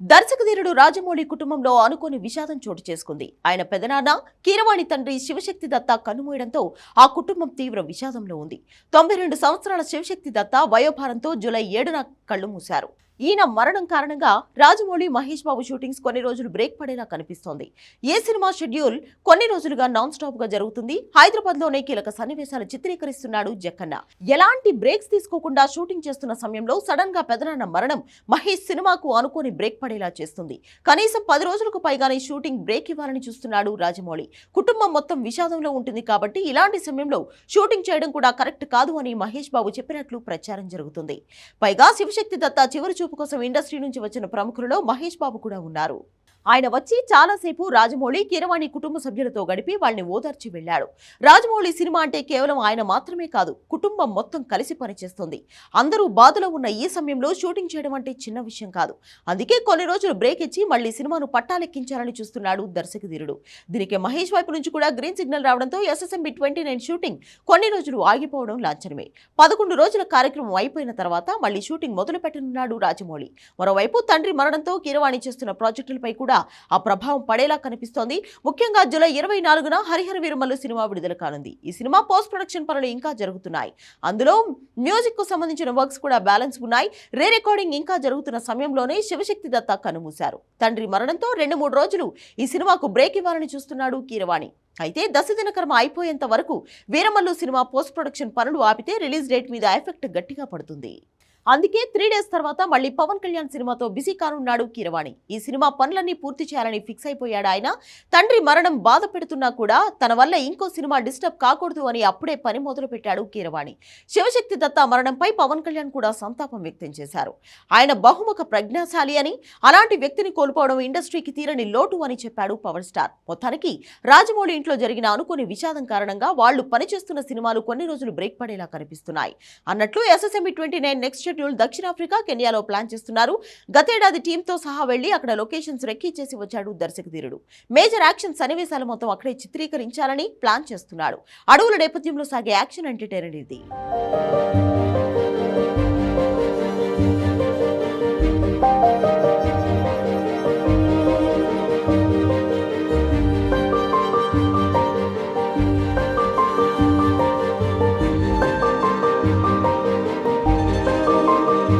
దర్శకధీరుడు రాజమౌళి కుటుంబంలో అనుకోని విషాదం చోటు చేసుకుంది. ఆయన పెదనాన్న కీరవాణి తండ్రి శివశక్తి దత్త కన్నుమూయడంతో ఆ కుటుంబం తీవ్ర విషాదంలో ఉంది. తొంభై రెండు సంవత్సరాల శివశక్తి దత్త వయోభారంతో జూలై ఏడున కళ్ళు మూశారు. ఈయన మరణం కారణంగా రాజమౌళి మహేష్ బాబు షూటింగ్స్ కొన్ని రోజులు బ్రేక్ పడేలా కనిపిస్తోంది. ఏ సినిమా షెడ్యూల్ కొన్ని రోజులుగా నాన్ స్టాప్గా జరుగుతుంది? హైదరాబాద్లోనే కీలక సన్నివేశాలు చిత్రీకరిస్తున్నాడు జక్కన్న. ఎలాంటి బ్రేక్స్ తీసుకోకుండా షూటింగ్ చేస్తున్న సమయంలో సడన్గా పెదనాన్న మరణం మహేష్ సినిమాకు అనుకోని బ్రేక్ పడేలా చేస్తుంది. కనీసం పది రోజులకు పైగానే షూటింగ్ బ్రేక్ ఇవ్వాలని చూస్తున్నాడు రాజమౌళి. కుటుంబం మొత్తం విషాదంలో ఉంటుంది కాబట్టి ఇలాంటి సమయంలో షూటింగ్ చేయడం కూడా కరెక్ట్ కాదు అని మహేష్ బాబు చెప్పినట్లు ప్రచారం జరుగుతుంది. పైగా శివశక్తి దత్త చివరి చూపు కోసం ఇండస్ట్రీ నుంచి వచ్చిన ప్రముఖులలో మహేష్ బాబు కూడా ఉన్నారు. ఆయన వచ్చి చాలాసేపు రాజమౌళి కీరవాణి కుటుంబ సభ్యులతో గడిపి వాళ్ళని ఓదార్చి వెళ్ళాడు. రాజమౌళి సినిమా అంటే కేవలం ఆయన మాత్రమే కాదు కుటుంబం మొత్తం కలిసి పనిచేస్తుంది. అందరూ బాధలో ఉన్న ఈ సమయంలో షూటింగ్ చేయడం అంటే చిన్న విషయం కాదు. అందుకే కొన్ని రోజులు బ్రేక్ ఇచ్చి మళ్ళీ సినిమాను పట్టాలెక్కించాలని చూస్తున్నాడు దర్శకధీరుడు. దీనికి మహేష్ వైపు నుంచి కూడా గ్రీన్ సిగ్నల్ రావడంతో ఎస్ఎస్ఎంబి ట్వంటీ నైన్ షూటింగ్ కొన్ని రోజులు ఆగిపోవడం లాంఛనమే. పదకొండు రోజుల కార్యక్రమం అయిపోయిన తర్వాత మళ్ళీ షూటింగ్ మొదలు పెట్టనున్నాడు రాజమౌళి. మరోవైపు తండ్రి మరణంతో కీరవాణి చేస్తున్న ప్రాజెక్టులపై కూడా ఆ ప్రభావం పడేలా కనిపిస్తోంది. ముఖ్యంగా జూలై ఇరవై నాలుగున హరిహర వీరమల్లు సినిమా విడుదల కానుంది. ఈ సినిమా పోస్ట్ ప్రొడక్షన్ పనులు ఇంకా జరుగుతున్నాయి. అందులో మ్యూజిక్కు సంబంధించిన వర్క్స్ కూడా బ్యాలెన్స్ ఉన్నాయి. రే రికార్డింగ్ ఇంకా జరుగుతున్న సమయంలోనే శివశక్తి దత్తా కనుమూశారు. తండ్రి మరణంతో రెండు మూడు రోజులు ఈ సినిమాకు బ్రేక్ ఇవ్వాలని చూస్తున్నాడు కీరవాణి. అయితే దశదిన కర్మ అయిపోయేంత వరకు వీరమల్లు సినిమా పోస్ట్ ప్రొడక్షన్ పనులు ఆపితే రిలీజ్ డేట్ మీద ఎఫెక్ట్ గట్టిగా పడుతుంది. అందుకే త్రీ డేస్ తర్వాత మళ్ళీ పవన్ కళ్యాణ్ సినిమాతో బిజీ కానున్నాడు కీరవాణి. ఈ సినిమా పనులన్నీ పూర్తి చేయాలని ఫిక్స్ అయిపోయాడు ఆయన. తండ్రి మరణం బాధ పెడుతున్నా కూడా తన వల్ల ఇంకో సినిమా డిస్టర్బ్ కాకూడదు అని అప్పుడే పని మొదలుపెట్టాడు కీరవాణి. శివశక్తి దత్త మరణంపై పవన్ కళ్యాణ్ కూడా సంతాపం వ్యక్తం చేశారు. ఆయన బహుముఖ ప్రజ్ఞాశాలి అని అలాంటి వ్యక్తిని కోల్పోవడం ఇండస్ట్రీకి తీరని లోటు అని చెప్పాడు పవర్ స్టార్. మొత్తానికి రాజమౌళి ఇంట్లో జరిగిన అనుకోని విషాదం కారణంగా వాళ్ళు పనిచేస్తున్న సినిమాలు కొన్ని రోజులు బ్రేక్ పడేలా కనిపిస్తున్నాయి. అన్నట్లు SSMB twenty nine next schedule దక్షిణాఫ్రికా కెన్యాలో ప్లాన్ చేస్తున్నారు. గతేడాది టీంతో సహా వెళ్ళి అక్కడ లొకేషన్స్ రెక్కించేసి వచ్చాడు దర్శకధీరుడు. మేజర్ యాక్షన్ సన్నివేశాలు మొత్తం అక్కడే చిత్రీకరించాలని ప్లాన్ చేస్తున్నాడు. అడవుల నేపథ్యంలో సాగే యాక్షన్ ఎంటర్టైనర్ ఇది.